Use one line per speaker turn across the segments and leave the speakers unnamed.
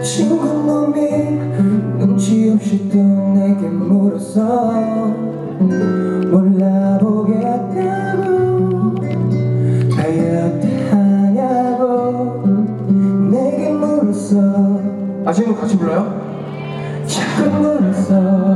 친구 놈이 눈치 없이 또 내게 물었어. 몰라보겠다고 다이어트하냐고 내게 물었어.
아직은 같이 불러요?
자꾸 물었어.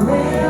real.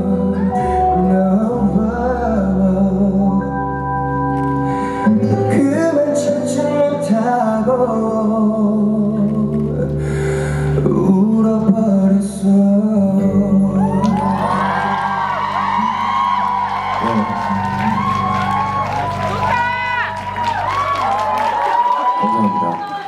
唱不太。